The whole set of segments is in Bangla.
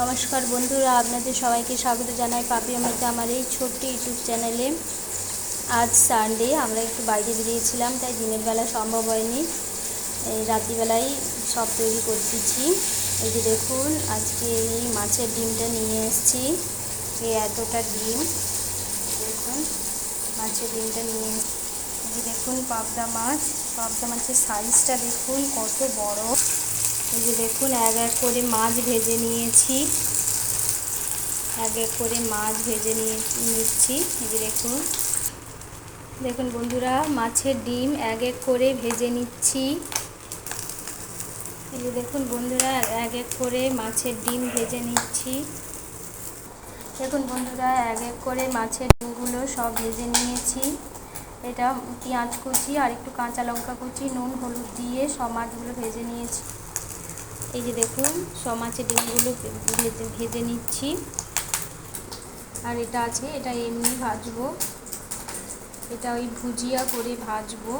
নমস্কার বন্ধুরা, আপনাদের সবাইকে স্বাগত জানাই পাপি আমাকে আমার এই ছোট্ট ইউটিউব চ্যানেলে। আজ সানডে আমরা একটু বাইরে বেরিয়েছিলাম, তাই দিনের বেলা সম্ভব হয়নি। এই রাত্রিবেলায় সব তৈরি করতেছি এই যে দেখুন, আজকে এই মাছের ডিমটা নিয়ে এসেছি। এই এতটা ডিম। দেখুন, মাছের ডিমটা নিয়ে এসেছি। দেখুন পাবদা মাছ, পাবদা মাছের সাইজটা দেখুন কত বড়। যে দেখুন, এক এক করে মাছ ভেজে নিয়েছি। এক এক করে মাছ ভেজে নিয়ে নিচ্ছি। এই যে দেখুন। দেখুন বন্ধুরা, মাছের ডিম এক এক করে ভেজে নিচ্ছি। এই যে দেখুন বন্ধুরা, এক এক করে মাছের ডিম ভেজে নিচ্ছি। দেখুন বন্ধুরা, এক এক করে মাছের ডিমগুলো সব ভেজে নিয়েছি। এটা পেঁয়াজ কুচি আর একটু কাঁচা লঙ্কা কুচি, নুন, হলুদ দিয়ে সব মাছগুলো ভেজে নিয়েছি। এই যে দেখুন মাছের ডিমগুলো ভেজে ভেজে নিচ্ছি। আর এটা আছে, এটা এমনি ভাজবো। এটা ওই ভুজিয়া করে ভাজবো।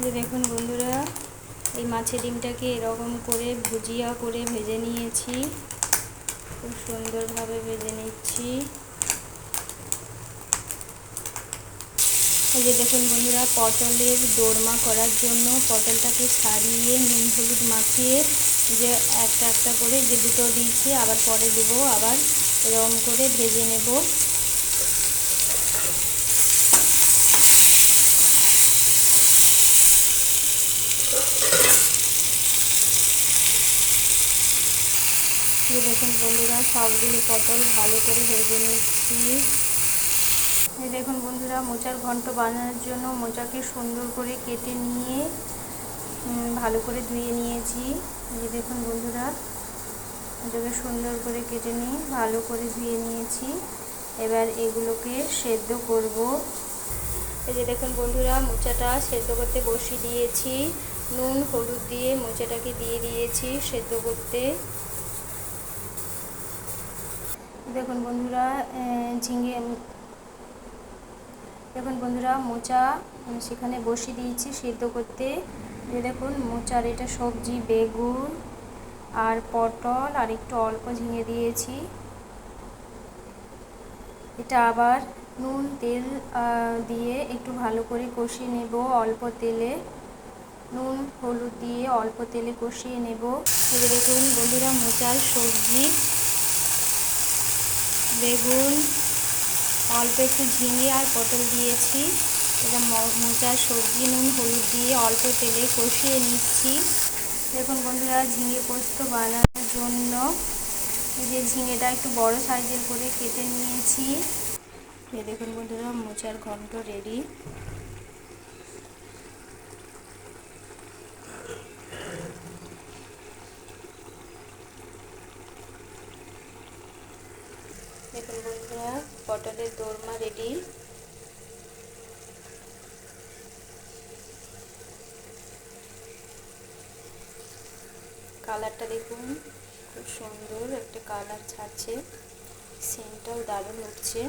যে দেখুন বন্ধুরা, এই মাছের ডিমটাকে এরকম করে ভুজিয়া করে ভেজে নিয়েছি। খুব সুন্দরভাবে ভেজে নিচ্ছি। এই যে দেখুন বন্ধুরা, পটলের দোরমা করার জন্য পটলটাকে ছাড়িয়ে নুন হলুদ মাখিয়ে যে একটা একটা করে যে দুটো দিয়েছি, আবার পরে দেবো, আবার এরকম করে ভেজে নেব। দেখুন বন্ধুরা, সবগুলি পটল ভালো করে ভেজে নিচ্ছি। দেখুন বন্ধুরা, মোচার ঘন্ট বানানোর জন্য মোচাকে সুন্দর করে কেটে নিয়ে ভালো করে ধুয়ে নিয়েছি। এই দেখুন বন্ধুরা, মোচাকে সুন্দর করে কেটে নিয়ে, ভালো করে ধুয়ে নিয়েছি। এবার এগুলোকে সেদ্ধ করব। এই যে দেখুন বন্ধুরা, মোচাটা সেদ্ধ করতে বসিয়ে দিয়েছি। নুন, হলুদ দিয়ে মোচাটাকে দিয়ে দিয়েছি সেদ্ধ করতে। দেখুন বন্ধুরা ঝিঙে দেখুন বন্ধুরা মোচা সেখানে বসিয়ে দিয়েছি সেদ্ধ করতে। দেখুন মোচার এটা সবজি, বেগুন আর পটল আর একটু অল্প ঝিঙে দিয়েছি। এটা আবার নুন, তেল দিয়ে একটু ভালো করে কষিয়ে নেব অল্প তেলে। নুন, হলুদ দিয়ে অল্প তেলে কষিয়ে নেব। এই দেখুন বন্ধুরা মোচার সবজি, বেগুন অল্প একটু ঝিঙে আর পটল দিয়েছি। এটা মোচা, সবজি, নুন, হলুদ দিয়ে অল্প তেলে কষিয়ে নিচ্ছি। দেখুন বন্ধুরা, ঝিঙে পোস্ত বানানোর জন্য এই যে ঝিঙেটা একটু বড় সাইজের করে কেটে নিয়েছি। দেখুন বন্ধুরা, মোচার ঘন্ট রেডি দেখুন বন্ধুরা পটলের দোরমা রেডি কালারটা দেখুন, খুব সুন্দর একটা কালার ছাড়ছে। সেন্টটাও দারুণ উঠছে।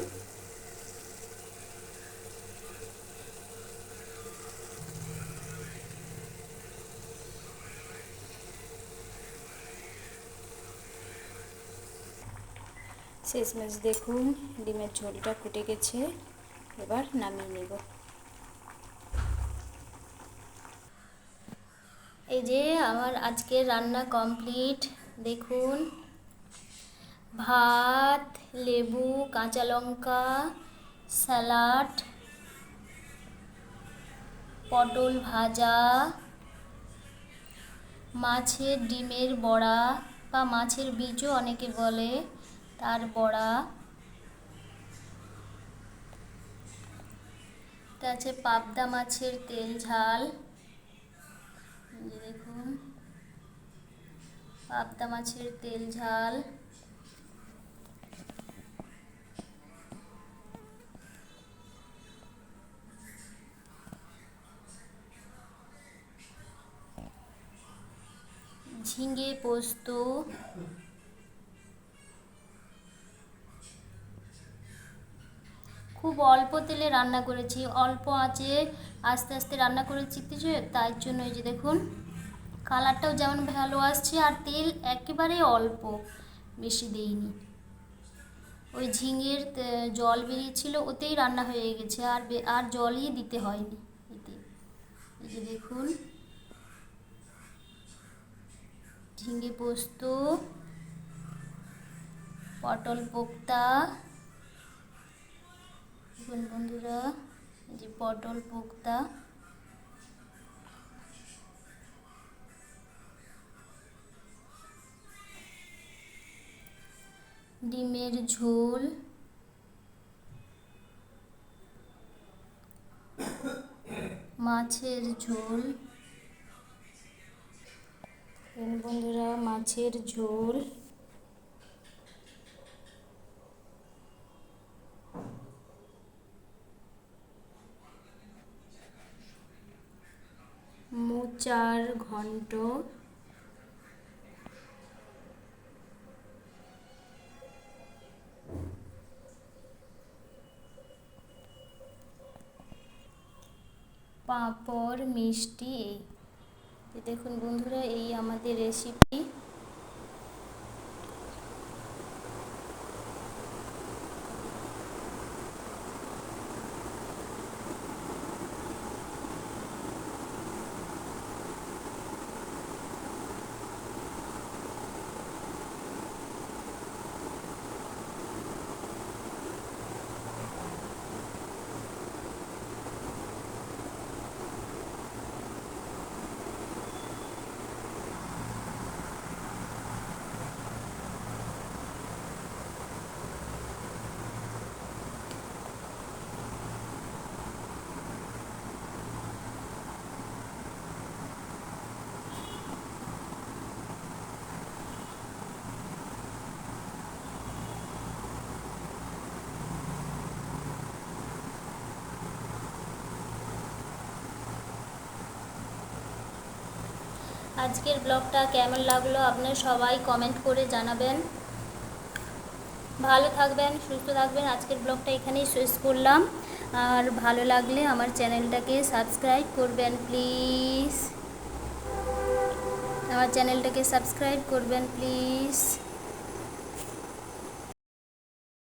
শেষমেশ দেখুন, ডিমের ঝোলটা ফুটে গেছে, এবার নামিয়ে নেব। এই যে আমার আজকে রান্না কমপ্লিট, দেখুন। ভাত, লেবু, কাঁচা লঙ্কা, স্যালাড, পটল ভাজা, মাছের ডিমের বড়া বা মাছের বীজও অনেকে বলে। তার বড়া। আছে পাবদা মাছের তেল ঝাল। দেখুন পাবদা মাছের তেল ঝাল। ঝিঙে পোস্ত। খুব অল্প তেলে রান্না করেছি, অল্প আঁচে আস্তে আস্তে রান্না করেছি কিছু, তাই জন্য এই যে দেখুন, কালারটাও যেমন ভালো আসছে আর তেল একেবারে অল্প, বেশি দেইনি। ওই ঝিঙের জল বেরিয়েছিল, ওতেই রান্না হয়ে গেছে, আর আর জলই দিতে হয়নি এতে। এই যে দেখুন, ঝিঙে পোস্ত, পটল পোক্তা দেখুন বন্ধুরা যে পটল পোক্তা। ডিমের ঝোল। মাছের ঝোল। বন্ধুরা মাছের ঝোল। মোচার ঘন্ট। পাঁপড় মিষ্টি এই। দেখুন বন্ধুরা এই আমাদের রেসিপি আজকের ব্লগটা কেমন লাগল আপনারা সবাই কমেন্ট করে জানাবেন। ভালো থাকবেন, সুস্থ থাকবেন। আজকের ব্লগটা এখানেই শেষ করলাম। আর ভালো লাগলে আমার চ্যানেলটাকে সাবস্ক্রাইব করবেন, প্লিজ। আমার চ্যানেলটাকে সাবস্ক্রাইব করবেন, প্লিজ।